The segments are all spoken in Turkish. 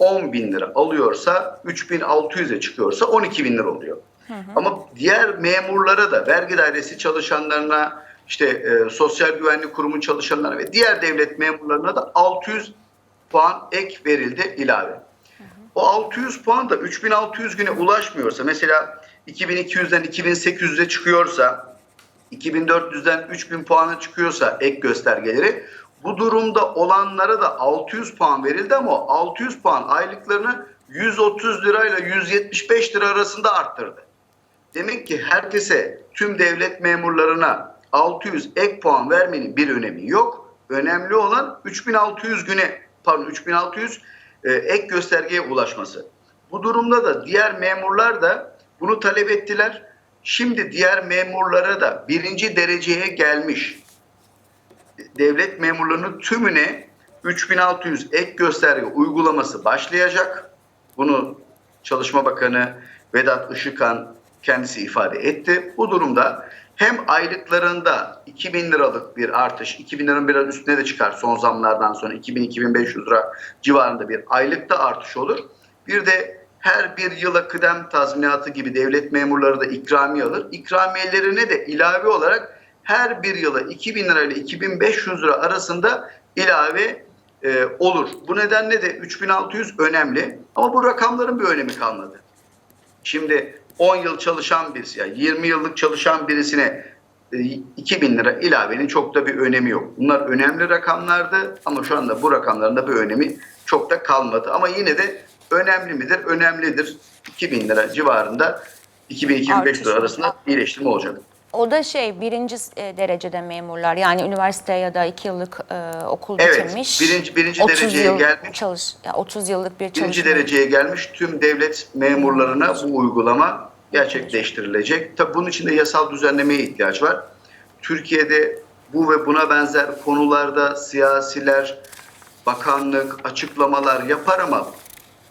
10 bin lira alıyorsa 3600'e çıkıyorsa 12 bin lira oluyor. Ama diğer memurlara da vergi dairesi çalışanlarına işte e, sosyal güvenlik kurumu çalışanlarına ve diğer devlet memurlarına da 600 puan ek verildi ilave. O 600 puan da 3600 güne ulaşmıyorsa mesela 2200'den 2800'e çıkıyorsa 2400'den 3000 puana çıkıyorsa ek göstergeleri bu durumda olanlara da 600 puan verildi ama o 600 puan aylıklarını 130 lirayla 175 lira arasında arttırdı. Demek ki herkese tüm devlet memurlarına 600 ek puan vermenin bir önemi yok. Önemli olan 3600 güne pardon 3600 e, ek göstergeye ulaşması. Bu durumda da diğer memurlar da bunu talep ettiler. Şimdi diğer memurlara da birinci dereceye gelmiş devlet memurlarının tümüne 3600 ek gösterge uygulaması başlayacak. Bunu Çalışma Bakanı Vedat Işıkhan kendisi ifade etti. Bu durumda hem aylıklarında 2000 liralık bir artış, 2000 liranın biraz üstüne de çıkar son zamlardan sonra 2000-2500 lira civarında bir aylıkta artış olur. Bir de her bir yıla kıdem tazminatı gibi devlet memurları da ikramiye alır. İkramiyelerine de ilave olarak her bir yıla 2000 lira ile 2500 lira arasında ilave e, olur. Bu nedenle de 3600 önemli ama bu rakamların bir önemi kalmadı. Şimdi 10 yıl çalışan birisi, yani 20 yıllık çalışan birisine e, 2000 lira ilavenin çok da bir önemi yok. Bunlar önemli rakamlardı ama şu anda bu rakamların da bir önemi çok da kalmadı. Ama yine de önemli midir? Önemlidir. 2000 lira civarında 2000-2500 Artış lira arasında iyileştirme olacak. O da şey birinci e, derecede memurlar yani üniversite ya da iki yıllık e, okul Evet, bitirmiş. birinci- birinci 30 dereceye yıl gelmiş. Çalış, ya 30 yıllık bir Birinci çalışma. dereceye gelmiş tüm devlet memurlarına bu uygulama gerçekleştirilecek. Tabii bunun için de yasal düzenlemeye ihtiyaç var. Türkiye'de bu ve buna benzer konularda siyasiler, bakanlık açıklamalar yapar ama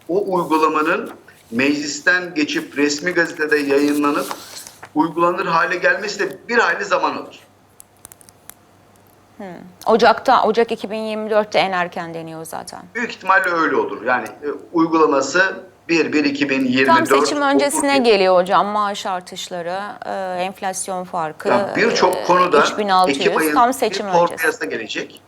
o uygulamanın meclisten geçip resmi gazetede yayınlanıp uygulanır hale gelmesi de bir hayli zaman alır. Ocak'ta, Ocak 2024'te en erken deniyor zaten. Büyük ihtimalle öyle olur. Yani e, uygulaması 1-1-2024 Tam seçim öncesine olur. geliyor hocam maaş artışları, e, enflasyon farkı, Yani e, Birçok konuda 3600 Ekim ayında tam seçim bir torba yasa gelecek.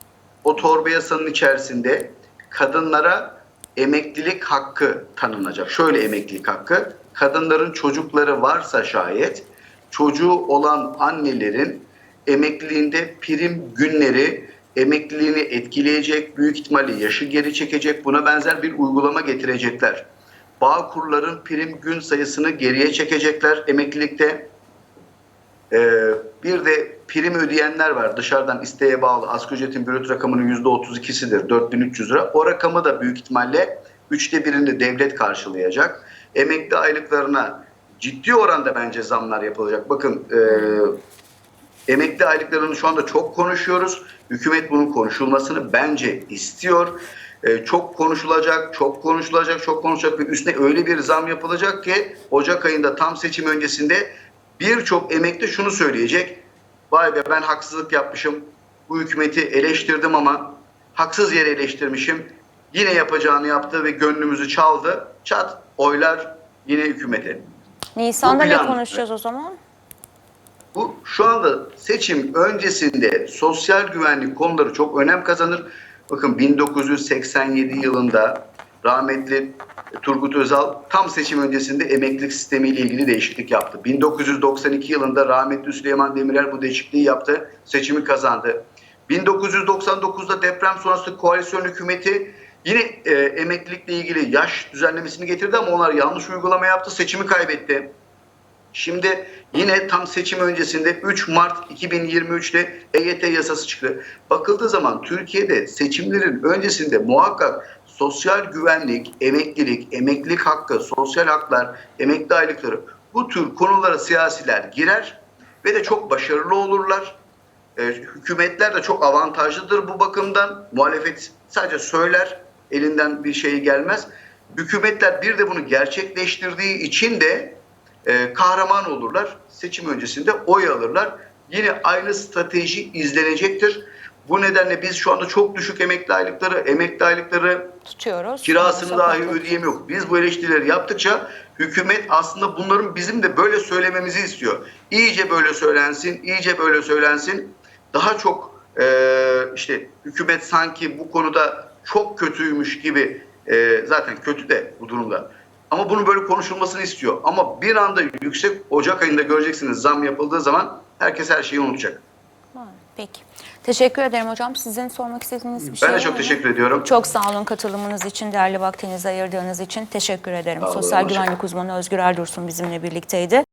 O torba yasanın içerisinde kadınlara emeklilik hakkı tanınacak. Şöyle emeklilik hakkı. Kadınların çocukları varsa şayet çocuğu olan annelerin emekliliğinde prim günleri emekliliğini etkileyecek, büyük ihtimalle yaşı geri çekecek, buna benzer bir uygulama getirecekler. Bağkurların prim gün sayısını geriye çekecekler emeklilikte. Ee, bir de prim ödeyenler var. Dışarıdan isteğe bağlı asgari ücretin brüt rakamının %32'sidir. 4300 lira. O rakamı da büyük ihtimalle üçte birini devlet karşılayacak. Emekli aylıklarına ciddi oranda bence zamlar yapılacak. Bakın e, emekli aylıklarını şu anda çok konuşuyoruz. Hükümet bunun konuşulmasını bence istiyor. E, çok konuşulacak, çok konuşulacak, çok konuşacak ve üstüne öyle bir zam yapılacak ki Ocak ayında tam seçim öncesinde birçok emekli şunu söyleyecek. Vay be ben haksızlık yapmışım. Bu hükümeti eleştirdim ama haksız yere eleştirmişim. Yine yapacağını yaptı ve gönlümüzü çaldı. Çat oylar yine hükümete. Nisan'da ne konuşacağız o zaman? Bu şu anda seçim öncesinde sosyal güvenlik konuları çok önem kazanır. Bakın 1987 yılında rahmetli Turgut Özal tam seçim öncesinde emeklilik sistemiyle ilgili değişiklik yaptı. 1992 yılında rahmetli Süleyman Demirel bu değişikliği yaptı, seçimi kazandı. 1999'da deprem sonrası koalisyon hükümeti yine e, emeklilikle ilgili yaş düzenlemesini getirdi ama onlar yanlış uygulama yaptı, seçimi kaybetti. Şimdi yine tam seçim öncesinde 3 Mart 2023'te EYT yasası çıktı. Bakıldığı zaman Türkiye'de seçimlerin öncesinde muhakkak sosyal güvenlik, emeklilik, emeklilik hakkı, sosyal haklar, emekli aylıkları bu tür konulara siyasiler girer ve de çok başarılı olurlar. Ee, hükümetler de çok avantajlıdır bu bakımdan. Muhalefet sadece söyler, elinden bir şey gelmez. Hükümetler bir de bunu gerçekleştirdiği için de e, kahraman olurlar. Seçim öncesinde oy alırlar. Yine aynı strateji izlenecektir. Bu nedenle biz şu anda çok düşük emekli aylıkları, emekli aylıkları Tutuyoruz. kirasını dahi ödeyemiyor. Biz bu eleştirileri yaptıkça hükümet aslında bunların bizim de böyle söylememizi istiyor. İyice böyle söylensin, iyice böyle söylensin. Daha çok e, işte hükümet sanki bu konuda çok kötüymüş gibi e, zaten kötü de bu durumda. Ama bunun böyle konuşulmasını istiyor. Ama bir anda yüksek Ocak ayında göreceksiniz zam yapıldığı zaman herkes her şeyi unutacak. Peki. Teşekkür ederim hocam. Sizin sormak istediğiniz bir şey Ben de çok mı? teşekkür ediyorum. Çok sağ olun katılımınız için, değerli vaktinizi ayırdığınız için teşekkür ederim. Sağ olun, Sosyal hoşça güvenlik uzmanı Özgür Erdursun bizimle birlikteydi.